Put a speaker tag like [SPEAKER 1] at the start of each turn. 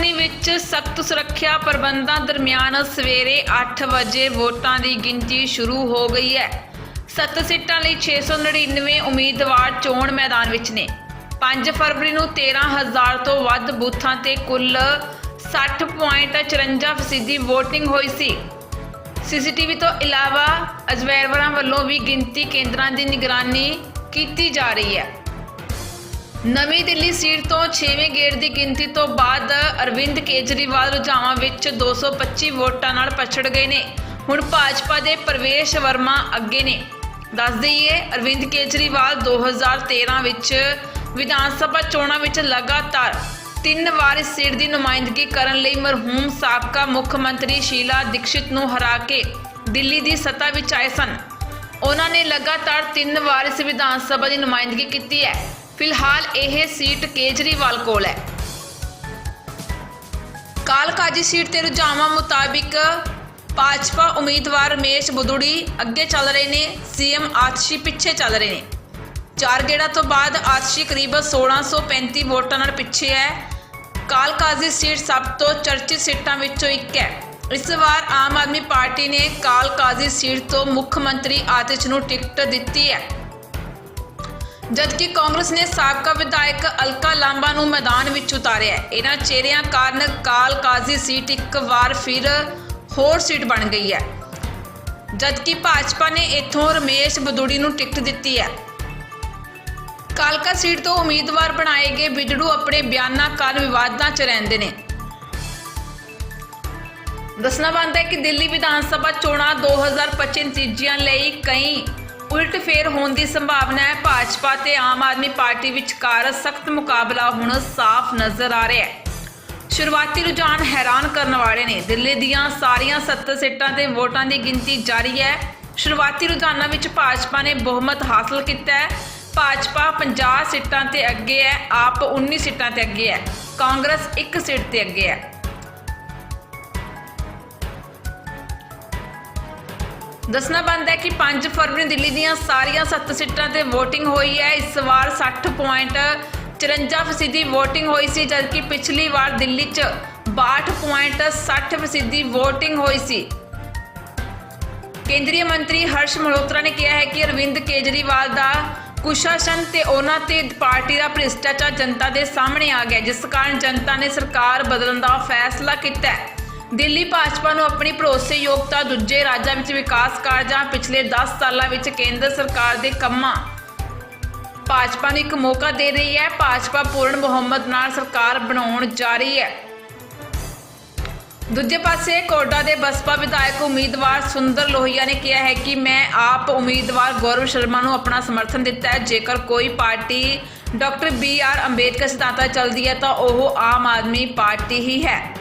[SPEAKER 1] Colony ਵਿੱਚ ਸਖਤ ਸੁਰੱਖਿਆ ਪ੍ਰਬੰਧਾਂ ਦਰਮਿਆਨ ਸਵੇਰੇ 8 ਵਜੇ ਵੋਟਾਂ ਦੀ ਗਿਣਤੀ ਸ਼ੁਰੂ ਹੋ ਗਈ ਹੈ। ਸੱਤ ਸੀਟਾਂ ਲਈ 699 ਉਮੀਦਵਾਰ ਚੋਣ ਮੈਦਾਨ ਵਿੱਚ ਨੇ। 5 ਫਰਵਰੀ ਨੂੰ 13000 ਤੋਂ ਵੱਧ ਬੂਥਾਂ ਤੇ ਕੁੱਲ 60.54% ਫੀਸਦੀ VOTING ਹੋਈ ਸੀ। ਸੀਸੀਟੀਵੀ ਤੋਂ ਇਲਾਵਾ ਅਜਵੈਰਵਰਾਂ ਵੱਲੋਂ ਵੀ ਗਿਣਤੀ ਕੇਂਦਰਾਂ ਦੀ ਨਿਗਰਾਨੀ ਕੀਤੀ ਜਾ ਰਹੀ ਹੈ। ਨਵੀਂ ਦਿੱਲੀ ਸੀਟ ਤੋਂ 6ਵੇਂ ਗੇੜ ਦੀ ਗਿਣਤੀ ਤੋਂ ਬਾਅਦ ਅਰਵਿੰਦ ਕੇਜਰੀਵਾਲ ਰੁਝਾਵਾਂ ਵਿੱਚ 225 ਵੋਟਾਂ ਨਾਲ ਪਛੜ ਗਏ ਨੇ। ਹੁਣ ਭਾਜਪਾ ਦੇ ਪ੍ਰਵੇਸ਼ ਵਰਮਾ ਅੱਗੇ ਨੇ। ਦੱਸ ਦਈਏ, ਅਰਵਿੰਦ ਕੇਜਰੀਵਾਲ 2013 ਵਿੱਚ ਵਿਧਾਨ ਸਭਾ ਚੋਣਾਂ ਵਿੱਚ ਲਗਾਤਾਰ ਤਿੰਨ ਵਾਰ ਇਸ ਸੀਟ ਦੀ ਨੁਮਾਇੰਦਗੀ ਕਰਨ ਲਈ ਮਰਹੂਮ ਸਾਬਕਾ ਮੁੱਖ ਮੰਤਰੀ ਸ਼ੀਲਾ ਦੀਕਸ਼ਿਤ ਨੂੰ ਹਰਾ ਕੇ ਦਿੱਲੀ ਦੀ ਸੱਤਾ ਵਿੱਚ ਆਏ ਸਨ। ਉਹਨਾਂ ਨੇ ਲਗਾਤਾਰ ਤਿੰਨ ਵਾਰ ਇਸ ਵਿਧਾਨ ਸਭਾ ਦੀ ਨੁਮਾਇੰਦਗੀ ਕੀਤੀ ਹੈ। ਫਿਲਹਾਲ ਇਹ ਸੀਟ ਕੇਜਰੀਵਾਲ ਕੋਲ ਹੈ। ਕਾਲਕਾਜੀ ਸੀਟ ਤੇ ਰੁਝਾਵਾਂ ਮੁਤਾਬਿਕ ਭਾਜਪਾ ਉਮੀਦਵਾਰ ਰਮੇਸ਼ ਬੁਦੂੜੀ ਅੱਗੇ ਚੱਲ ਰਹੇ ਨੇ, ਸੀਐਮ ਆਤਸ਼ੀ ਪਿੱਛੇ ਚੱਲ ਰਹੇ ਨੇ। ਚਾਰ ਗੇੜਾ ਤੋਂ ਬਾਅਦ ਆਤਸ਼ੀ ਕਰੀਬ 1635 ਵੋਟਾਂ ਨਾਲ ਪਿੱਛੇ ਹੈ। ਕਾਲਕਾਜੀ ਸੀਟ ਸਭ ਤੋਂ ਚਰਚਿਤ ਸੀਟਾਂ ਵਿੱਚੋਂ ਇੱਕ ਹੈ। ਇਸ ਵਾਰ ਆਮ ਆਦਮੀ ਪਾਰਟੀ ਨੇ ਕਾਲਕਾਜੀ ਸੀਟ ਤੋਂ ਮੁੱਖ ਮੰਤਰੀ ਆਤਿਸ਼ ਨੂੰ ਟਿਕਟ ਦਿੱਤੀ ਹੈ। ਜਦਕਿ ਕਾਂਗਰਸ ਨੇ ਸਾਬਕਾ ਵਿਧਾਇਕ ਅਲਕਾ ਲਾਂਬਾ ਨੂੰ ਮੈਦਾਨ ਵਿੱਚ ਉਤਾਰਿਆ ਇਹਨਾਂ ਚਿਹਰਿਆਂ ਕਾਰਨ ਕਾਲ ਕਾਜ਼ੀ ਸੀਟ ਇੱਕ ਵਾਰ ਫਿਰ ਹੋਰ ਸੀਟ ਬਣ ਗਈ ਹੈ। ਜਦਕਿ ਭਾਜਪਾ ਨੇ ਇਥੋਂ ਰਮੇਸ਼ ਬਦੂੜੀ ਨੂੰ ਟਿਕਟ ਦਿੱਤੀ ਹੈ। ਕਾਲਕਾ ਸੀਟ ਤੋਂ ਉਮੀਦਵਾਰ ਬਣਾਏ ਗਏ ਬਿਜੜੂ ਆਪਣੇ ਬਿਆਨਾਂ ਕਾਰਨ ਵਿਵਾਦਾਂ 'ਚ ਰਹਿੰਦੇ ਨੇ। ਦੱਸਣਾ ਬਣਦਾ ਹੈ ਕਿ ਦਿੱਲੀ ਵਿਧਾਨ ਸਭਾ ਚੋਣਾਂ 2025 ਨਤੀਜਿਆਂ ਲਈ ਕਈ ਉਲਟ ਹੋਣ ਦੀ ਸੰਭਾਵਨਾ ਹੈ। ਭਾਜਪਾ ਤੇ ਆਮ ਆਦਮੀ ਪਾਰਟੀ ਵਿਚਕਾਰ ਸਖਤ ਮੁਕਾਬਲਾ ਹੁਣ ਸਾਫ਼ ਨਜ਼ਰ ਆ ਰਿਹਾ ਹੈ। ਸ਼ੁਰੂਆਤੀ ਰੁਝਾਨ ਹੈਰਾਨ ਕਰਨ ਵਾਲੇ ਨੇ। ਦਿੱਲੀ ਦੀਆਂ ਸਾਰੀਆਂ 70 ਸੀਟਾਂ ਤੇ ਵੋਟਾਂ ਦੀ ਗਿਣਤੀ ਜਾਰੀ ਹੈ। ਸ਼ੁਰੂਆਤੀ ਰੁਝਾਨਾਂ ਵਿੱਚ ਭਾਜਪਾ ਨੇ ਬਹੁਮਤ ਹਾਸਲ ਕੀਤਾ ਹੈ। ਭਾਜਪਾ 50 ਸੀਟਾਂ ਤੇ ਅੱਗੇ ਹੈ, ਆਪ 19 ਸੀਟਾਂ ਤੇ ਅੱਗੇ ਹੈ। ਕਾਂਗਰਸ 1 ਸੀਟ ਤੇ ਅੱਗੇ ਹੈ। ਦੱਸਣਾ ਬਣਦਾ ਹੈ ਕਿ 5 ਫਰਵਰੀ ਦਿੱਲੀ ਦੀਆਂ ਸਾਰੀਆਂ 7 ਸੀਟਾਂ ਤੇ VOTING ਹੋਈ ਹੈ। ਇਸ ਵਾਰ 60.54 ਫੀਸਦੀ VOTING ਹੋਈ ਸੀ, ਜਦਕਿ ਪਿਛਲੀ ਵਾਰ ਦਿੱਲੀ 'ਚ 62.60 ਫੀਸਦੀ VOTING ਹੋਈ ਸੀ। ਕੇਂਦਰੀ ਮੰਤਰੀ ਹਰਸ਼ ਮਲਹੋਤਰਾ ਨੇ ਕਿਹਾ ਹੈ ਕਿ ਅਰਵਿੰਦ ਕੇਜਰੀਵਾਲ ਦਾ ਕੁਸ਼ਾਸਨ ਤੇ ਉਹਨਾਂ ਤੇ ਪਾਰਟੀ ਦਾ ਭ੍ਰਿਸ਼ਟਾਚਾਰ ਜਨਤਾ ਦੇ ਸਾਹਮਣੇ ਆ ਗਿਆ ਜਿਸ ਕਾਰਨ ਜਨਤਾ ਨੇ ਸਰਕਾਰ ਬਦਲਣ ਦਾ ਫੈਸਲਾ ਕੀਤਾ ਹੈ। ਦਿੱਲੀ ਭਾਜਪਾ ਨੂੰ ਆਪਣੀ ਭਰੋਸੇਯੋਗਤਾ ਦੂਜੇ ਰਾਜਾਂ ਵਿੱਚ ਵਿਕਾਸ ਕਾਰਜਾਂ ਪਿਛਲੇ 10 ਸਾਲਾਂ ਵਿੱਚ ਕੇਂਦਰ ਸਰਕਾਰ ਦੇ ਕੰਮਾਂ। ਭਾਜਪਾ ਨੂੰ ਇੱਕ ਮੌਕਾ ਦੇ ਰਹੀ ਹੈ। ਭਾਜਪਾ ਪੂਰਨ ਮੁਹੰਮਦ ਨਾਲ ਸਰਕਾਰ ਬਣਾਉਣ ਜਾ ਰਹੀ ਹੈ। ਦੂਜੇ ਪਾਸੇ ਕੋਟਾ ਦੇ ਬਸਪਾ ਵਿਧਾਇਕ ਉਮੀਦਵਾਰ ਸੁੰਦਰ ਲੋਹੀਆ ਨੇ ਕਿਹਾ ਹੈ ਕਿ ਮੈਂ ਆਪ ਉਮੀਦਵਾਰ ਗੌਰਵ ਸ਼ਰਮਾ ਨੂੰ ਆਪਣਾ ਸਮਰਥਨ ਦਿੱਤਾ ਹੈ। ਜੇਕਰ ਕੋਈ party doctor B R Ambedkar ਸਿਧਾਂਤਾਂ ਚੱਲਦੀ ਹੈ ਤਾਂ ਉਹ ਆਮ ਆਦਮੀ ਪਾਰਟੀ ਹੀ ਹੈ।